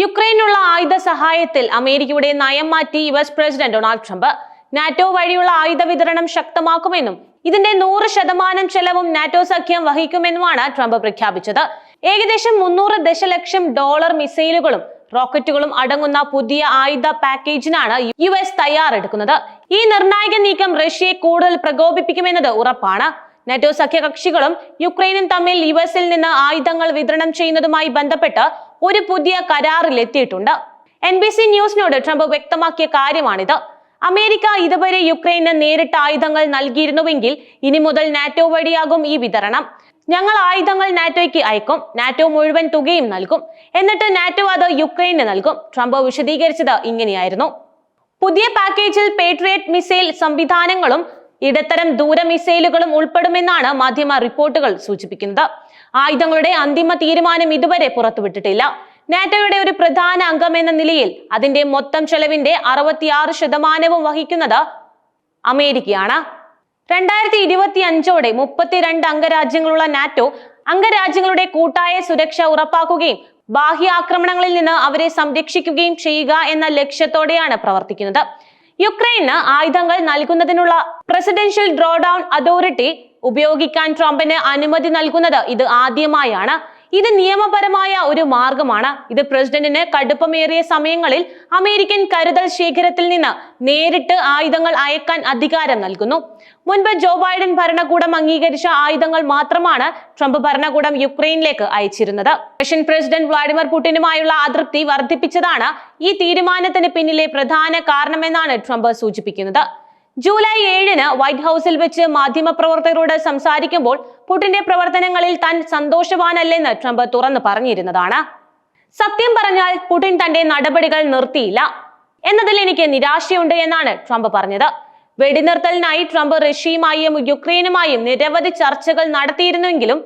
യുക്രൈനുള്ള ആയുധ സഹായത്തിൽ അമേരിക്കയുടെ നയം മാറ്റി U S president Donald Trump. NATO വഴിയുള്ള ആയുധ വിതരണം ശക്തമാക്കുമെന്നും ഇതിന്റെ നൂറ് ശതമാനം ചെലവും നാറ്റോ സഖ്യം വഹിക്കുമെന്നുമാണ് ട്രംപ് പ്രഖ്യാപിച്ചത്. ഏകദേശം മുന്നൂറ് ദശലക്ഷം ഡോളർ മിസൈലുകളും റോക്കറ്റുകളും അടങ്ങുന്ന പുതിയ ആയുധ പാക്കേജിനാണ് യു എസ് തയ്യാറെടുക്കുന്നത്. ഈ നിർണായക നീക്കം റഷ്യയെ കൂടുതൽ പ്രകോപിപ്പിക്കുമെന്നത് ഉറപ്പാണ്. നെറ്റോ സഖ്യകക്ഷികളും യുക്രൈനും തമ്മിൽ യു എസിൽ നിന്ന് ആയുധങ്ങൾ വിതരണം ചെയ്യുന്നതുമായി ബന്ധപ്പെട്ട് ഒരു പുതിയ കരാറിൽ എത്തിയിട്ടുണ്ട് എൻ ബി സി ന്യൂസിനോട് ട്രംപ് വ്യക്തമാക്കിയ കാര്യമാണിത്. അമേരിക്ക ഇതുവരെ യുക്രൈന് നേരിട്ട് ആയുധങ്ങൾ നൽകിയിരുന്നുവെങ്കിൽ ഇനി മുതൽ നാറ്റോ വഴിയാകും ഈ വിതരണം. ഞങ്ങൾ ആയുധങ്ങൾ നാറ്റോയ്ക്ക് അയക്കും നാറ്റോ മുഴുവൻ തുകയും നൽകും. എന്നിട്ട് നാറ്റോ അത് യുക്രൈന് നൽകും. ട്രംപ് വിശദീകരിച്ചത് ഇങ്ങനെയായിരുന്നു. പുതിയ പാക്കേജിൽ പേട്രിയറ്റ് മിസൈൽ സംവിധാനങ്ങളും ഇടത്തരം ദൂര മിസൈലുകളും ഉൾപ്പെടുമെന്നാണ് മാധ്യമ റിപ്പോർട്ടുകൾ സൂചിപ്പിക്കുന്നത്. ആയുധങ്ങളുടെ അന്തിമ തീരുമാനം ഇതുവരെ പുറത്തുവിട്ടിട്ടില്ല. നാറ്റോയുടെ ഒരു പ്രധാന അംഗം എന്ന നിലയിൽ അതിന്റെ മൊത്തം ചെലവിന്റെ അറുപത്തിയാറ് ശതമാനവും വഹിക്കുന്നത് അമേരിക്കയാണ്. രണ്ടായിരത്തി ഇരുപത്തി അഞ്ചോടെ മുപ്പത്തിരണ്ട് അംഗരാജ്യങ്ങളുള്ള നാറ്റോ അംഗരാജ്യങ്ങളുടെ കൂട്ടായ സുരക്ഷ ഉറപ്പാക്കുകയും ബാഹ്യ ആക്രമണങ്ങളിൽ നിന്ന് അവരെ സംരക്ഷിക്കുകയും ചെയ്യുക എന്ന ലക്ഷ്യത്തോടെയാണ് പ്രവർത്തിക്കുന്നത്. യുക്രൈന് ആയുധങ്ങൾ നൽകുന്നതിനുള്ള പ്രസിഡൻഷ്യൽ ഡ്രോഡൌൺ അതോറിറ്റി ഉപയോഗിക്കാൻ ട്രംപിന് അനുമതി നൽകുന്നത് ഇത് ആദ്യമായാണ്. ഇത് നിയമപരമായ ഒരു മാർഗമാണ്. ഇത് പ്രസിഡന്റിന് കടുപ്പമേറിയ സമയങ്ങളിൽ അമേരിക്കൻ കരുതൽ ശേഖരത്തിൽ നിന്ന് നേരിട്ട് ആയുധങ്ങൾ അയക്കാൻ അധികാരം നൽകുന്നു. മുൻപ് ജോ ബൈഡൻ ഭരണകൂടം അംഗീകരിച്ച ആയുധങ്ങൾ മാത്രമാണ് ട്രംപ് ഭരണകൂടം യുക്രൈനിലേക്ക് അയച്ചിരുന്നത്. റഷ്യൻ പ്രസിഡന്റ് വ്ളാഡിമിർ പുടിനുമായുള്ള അതൃപ്തി വർദ്ധിപ്പിച്ചതാണ് ഈ തീരുമാനത്തിന് പിന്നിലെ പ്രധാന കാരണമെന്നാണ് ട്രംപ് സൂചിപ്പിക്കുന്നത്. ജൂലൈ ഏഴിന് വൈറ്റ് ഹൗസിൽ വെച്ച് മാധ്യമപ്രവർത്തകരോട് സംസാരിക്കുമ്പോൾ പുടിന്റെ പ്രവർത്തനങ്ങളിൽ താൻ സന്തോഷവാനല്ലെന്ന് ട്രംപ് തുറന്നു പറഞ്ഞിരുന്നതാണ്. സത്യം പറഞ്ഞാൽ പുടിൻ തന്റെ നടപടികൾ നിർത്തിയില്ല. എന്നതിൽ എനിക്ക് നിരാശയുണ്ട് എന്നാണ് ട്രംപ് പറഞ്ഞത്. വെടിനിർത്തലിനായി ട്രംപ് റഷ്യയുമായും യുക്രൈനുമായും നിരവധി ചർച്ചകൾ നടത്തിയിരുന്നെങ്കിലും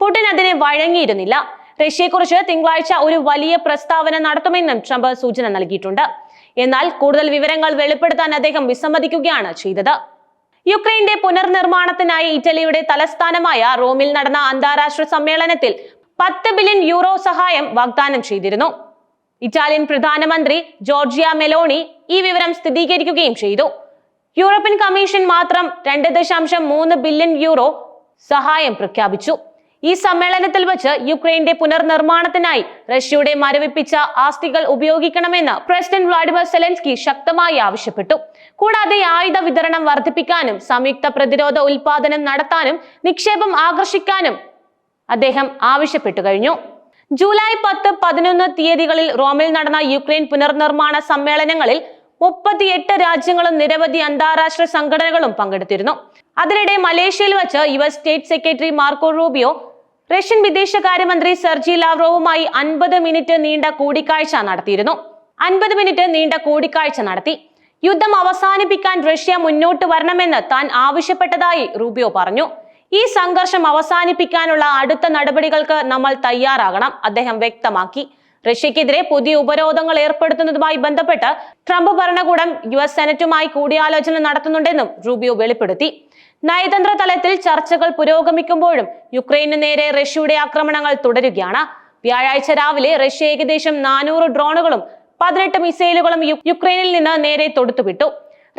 പുടിൻ അതിനെ വഴങ്ങിയിരുന്നില്ല. റഷ്യയെക്കുറിച്ച് തിങ്കളാഴ്ച ഒരു വലിയ പ്രസ്താവന നടത്തുമെന്നും ട്രംപ് സൂചന നൽകിയിട്ടുണ്ട്. എന്നാൽ കൂടുതൽ വിവരങ്ങൾ വെളിപ്പെടുത്താൻ അദ്ദേഹം വിസമ്മതിക്കുകയാണ് ചെയ്തത്. യുക്രൈന്റെ പുനർനിർമ്മാണത്തിനായി ഇറ്റലിയുടെ തലസ്ഥാനമായ റോമിൽ നടന്ന അന്താരാഷ്ട്ര സമ്മേളനത്തിൽ പത്ത് ബില്യൺ യൂറോ സഹായം വാഗ്ദാനം ചെയ്തിരുന്നു. ഇറ്റാലിയൻ പ്രധാനമന്ത്രി ജോർജിയ മെലോണി ഈ വിവരം സ്ഥിരീകരിക്കുകയും ചെയ്തു. യൂറോപ്യൻ കമ്മീഷൻ മാത്രം രണ്ട് ദശാംശം മൂന്ന് ബില്യൺ യൂറോ സഹായം പ്രഖ്യാപിച്ചു. ഈ സമ്മേളനത്തിൽ വച്ച് യുക്രൈന്റെ പുനർനിർമ്മാണത്തിനായി റഷ്യയുടെ മരവിപ്പിച്ച ആസ്തികൾ ഉപയോഗിക്കണമെന്ന് പ്രസിഡന്റ് വ്ളാഡിമിർ സെലൻസ്കി ശക്തമായി ആവശ്യപ്പെട്ടു. കൂടാതെ ആയുധ വിതരണം വർദ്ധിപ്പിക്കാനും സംയുക്ത പ്രതിരോധ ഉൽപാദനം നടത്താനും നിക്ഷേപം ആകർഷിക്കാനും അദ്ദേഹം ആവശ്യപ്പെട്ടു കഴിഞ്ഞു. ജൂലൈ പത്ത് പതിനൊന്ന് തീയതികളിൽ റോമിൽ നടന്ന യുക്രൈൻ പുനർനിർമ്മാണ സമ്മേളനങ്ങളിൽ മുപ്പത്തിയെട്ട് രാജ്യങ്ങളും നിരവധി അന്താരാഷ്ട്ര സംഘടനകളും പങ്കെടുത്തിരുന്നു. അതിനിടെ മലേഷ്യയിൽ വച്ച് U S state secretary Marco Rubio Russian വിദേശകാര്യമന്ത്രി സെർജി ലാവ്റോവുമായി അൻപത് മിനിറ്റ് നീണ്ട കൂടിക്കാഴ്ച നടത്തിയിരുന്നു. അൻപത് മിനിറ്റ് നീണ്ട കൂടിക്കാഴ്ച നടത്തി. യുദ്ധം അവസാനിപ്പിക്കാൻ റഷ്യ മുന്നോട്ട് വരണമെന്ന് താൻ ആവശ്യപ്പെട്ടതായി റൂബിയോ പറഞ്ഞു. ഈ സംഘർഷം അവസാനിപ്പിക്കാനുള്ള അടുത്ത നടപടികൾക്ക് നമ്മൾ തയ്യാറാകണം അദ്ദേഹം വ്യക്തമാക്കി. റഷ്യക്കെതിരെ പുതിയ ഉപരോധങ്ങൾ ഏർപ്പെടുത്തുന്നതുമായി ബന്ധപ്പെട്ട് ട്രംപ് ഭരണകൂടം യു എസ് സെനറ്റുമായി കൂടിയാലോചന നടത്തുന്നുണ്ടെന്നും റൂബിയോ വെളിപ്പെടുത്തി. നയതന്ത്ര തലത്തിൽ ചർച്ചകൾ പുരോഗമിക്കുമ്പോഴും യുക്രൈനു നേരെ റഷ്യയുടെ ആക്രമണങ്ങൾ തുടരുകയാണ്. വ്യാഴാഴ്ച രാവിലെ റഷ്യ ഏകദേശം നാനൂറ് ഡ്രോണുകളും പതിനെട്ട് മിസൈലുകളും യുക്രൈനിൽ നിന്ന് നേരെ തൊടുത്തുവിട്ടു.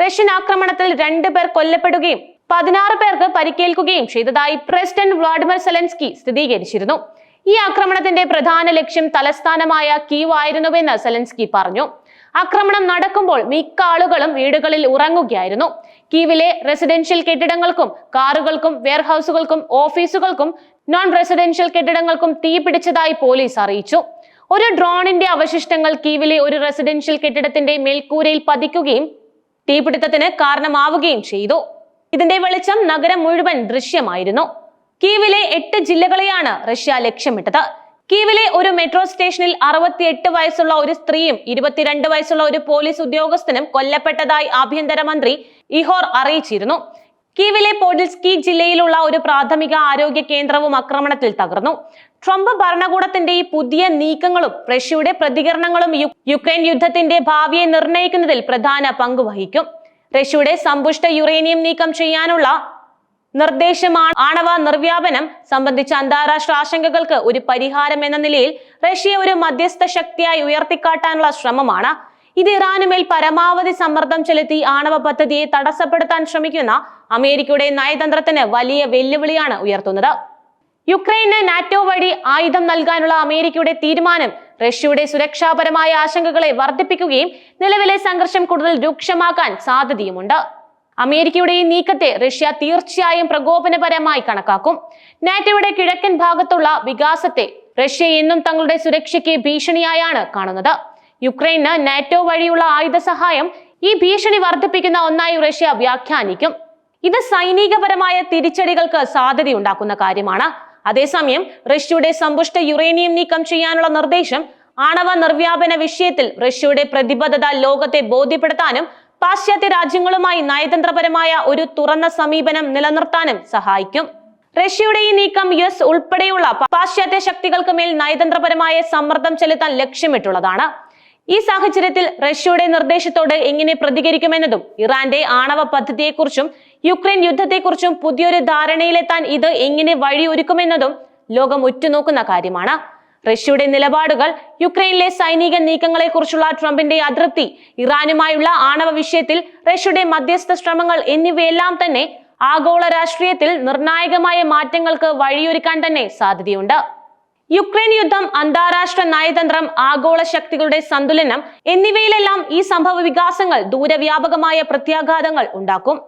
റഷ്യൻ ആക്രമണത്തിൽ രണ്ടു പേർ കൊല്ലപ്പെടുകയും പതിനാറ് പേർക്ക് പരിക്കേൽക്കുകയും ചെയ്തതായി പ്രസിഡന്റ് വ്ളാഡിമിർ സെലൻസ്കി സ്ഥിരീകരിച്ചിരുന്നു. ഈ ആക്രമണത്തിന്റെ പ്രധാന ലക്ഷ്യം തലസ്ഥാനമായ കീവ് ആയിരുന്നുവെന്ന് സെലൻസ്കി പറഞ്ഞു. ആക്രമണം നടക്കുമ്പോൾ മിക്ക ആളുകളും വീടുകളിൽ ഉറങ്ങുകയായിരുന്നു. കീവിലെ റെസിഡൻഷ്യൽ കെട്ടിടങ്ങൾക്കും കാറുകൾക്കും വെയർഹൌസുകൾക്കും ഓഫീസുകൾക്കും നോൺ റെസിഡൻഷ്യൽ കെട്ടിടങ്ങൾക്കും തീപിടിച്ചതായി പോലീസ് അറിയിച്ചു. ഒരു ഡ്രോണിന്റെ അവശിഷ്ടങ്ങൾ കീവിലെ ഒരു റെസിഡൻഷ്യൽ കെട്ടിടത്തിന്റെ മേൽക്കൂരയിൽ പതിക്കുകയും തീപിടുത്തത്തിന് കാരണമാവുകയും ചെയ്തു. ഇതിന്റെ വെളിച്ചം നഗരം മുഴുവൻ ദൃശ്യമായിരുന്നു. കീവിലെ എട്ട് ജില്ലകളെയാണ് റഷ്യ ലക്ഷ്യമിട്ടത്. കീവിലെ ഒരു മെട്രോ സ്റ്റേഷനിൽ അറുപത്തിയെട്ട് വയസ്സുള്ള ഒരു സ്ത്രീയും ഇരുപത്തിരണ്ട് വയസ്സുള്ള ഒരു പോലീസ് ഉദ്യോഗസ്ഥനും കൊല്ലപ്പെട്ടതായി ആഭ്യന്തരമന്ത്രി ഇഹോർ അറിയിച്ചിരുന്നു. കീവിലെ പോഡിൽസ്കി ജില്ലയിലുള്ള ഒരു പ്രാഥമിക ആരോഗ്യ കേന്ദ്രവും ആക്രമണത്തിൽ തകർന്നു. ട്രംപ് ഭരണകൂടത്തിന്റെ ഈ പുതിയ നീക്കങ്ങളും റഷ്യയുടെ പ്രതികരണങ്ങളും യുക്രൈൻ യുദ്ധത്തിന്റെ ഭാവിയെ നിർണയിക്കുന്നതിൽ പ്രധാന പങ്ക് വഹിക്കും. റഷ്യയുടെ സമ്പുഷ്ട യുറേനിയം നീക്കം ചെയ്യാനുള്ള നിർദ്ദേശമാണ്. ആണവ നിർവ്യാപനം സംബന്ധിച്ച അന്താരാഷ്ട്ര ആശങ്കകൾക്ക് ഒരു പരിഹാരം എന്ന നിലയിൽ റഷ്യ ഒരു മധ്യസ്ഥ ശക്തിയായി ഉയർത്തിക്കാട്ടാനുള്ള ശ്രമമാണ്. ഇത് ഇറാനുമേൽ പരമാവധി സമ്മർദ്ദം ചെലുത്തി ആണവ പദ്ധതിയെ തടസ്സപ്പെടുത്താൻ ശ്രമിക്കുന്ന അമേരിക്കയുടെ നയതന്ത്രത്തിന് വലിയ വെല്ലുവിളിയാണ് ഉയർത്തുന്നത്. യുക്രൈന് നാറ്റോ വഴി ആയുധം നൽകാനുള്ള അമേരിക്കയുടെ തീരുമാനം റഷ്യയുടെ സുരക്ഷാപരമായ ആശങ്കകളെ വർദ്ധിപ്പിക്കുകയും നിലവിലെ സംഘർഷം കൂടുതൽ രൂക്ഷമാക്കാൻ സാധ്യതയുമുണ്ട്. അമേരിക്കയുടെ ഈ നീക്കത്തെ റഷ്യ തീർച്ചയായും പ്രകോപനപരമായി കണക്കാക്കും. നാറ്റോയുടെ കിഴക്കൻ ഭാഗത്തുള്ള വികാസത്തെ റഷ്യ എന്നും തങ്ങളുടെ സുരക്ഷയ്ക്ക് ഭീഷണിയായാണ് കാണുന്നത്. യുക്രൈന് നാറ്റോ വഴിയുള്ള ആയുധ സഹായം ഈ ഭീഷണി വർദ്ധിപ്പിക്കുന്ന ഒന്നായി റഷ്യ വ്യാഖ്യാനിക്കും. ഇത് സൈനികപരമായ തിരിച്ചടികൾക്ക് സാധ്യതയുണ്ടാക്കുന്ന കാര്യമാണ്. അതേസമയം റഷ്യയുടെ സമ്പുഷ്ട യുറേനിയം നീക്കം ചെയ്യാനുള്ള നിർദ്ദേശം ആണവ നിർവ്യാപന വിഷയത്തിൽ റഷ്യയുടെ പ്രതിബദ്ധത ലോകത്തെ ബോധ്യപ്പെടുത്താനും പാശ്ചാത്യ രാജ്യങ്ങളുമായി നയതന്ത്രപരമായ ഒരു തുറന്ന സമീപനം നിലനിർത്താനും സഹായിക്കും. റഷ്യയുടെ ഈ നീക്കം യു എസ് ഉൾപ്പെടെയുള്ള പാശ്ചാത്യ ശക്തികൾക്ക് മേൽ നയതന്ത്രപരമായ സമ്മർദ്ദം ചെലുത്താൻ ലക്ഷ്യമിട്ടുള്ളതാണ്. ഈ സാഹചര്യത്തിൽ റഷ്യയുടെ നിർദ്ദേശത്തോട് എങ്ങനെ പ്രതികരിക്കുമെന്നതും ഇറാന്റെ ആണവ പദ്ധതിയെക്കുറിച്ചും യുക്രൈൻ യുദ്ധത്തെക്കുറിച്ചും പുതിയൊരു ധാരണയിലെത്താൻ ഇത് എങ്ങനെ വഴിയൊരുക്കുമെന്നതും ലോകം ഉറ്റുനോക്കുന്ന കാര്യമാണ്. റഷ്യയുടെ നിലപാടുകൾ യുക്രൈനിലെ സൈനിക നീക്കങ്ങളെക്കുറിച്ചുള്ള ട്രംപിന്റെ അതൃപ്തി ഇറാനുമായുള്ള ആണവ വിഷയത്തിൽ റഷ്യയുടെ മധ്യസ്ഥ ശ്രമങ്ങൾ എന്നിവയെല്ലാം തന്നെ ആഗോള രാഷ്ട്രീയത്തിൽ നിർണായകമായ മാറ്റങ്ങൾക്ക് വഴിയൊരുക്കാൻ തന്നെ സാധ്യതയുണ്ട്. യുക്രൈൻ യുദ്ധം അന്താരാഷ്ട്ര നയതന്ത്രം ആഗോള ശക്തികളുടെ സന്തുലനം എന്നിവയിലെല്ലാം ഈ സംഭവ വികാസങ്ങൾ ദൂരവ്യാപകമായ പ്രത്യാഘാതങ്ങൾ ഉണ്ടാക്കും.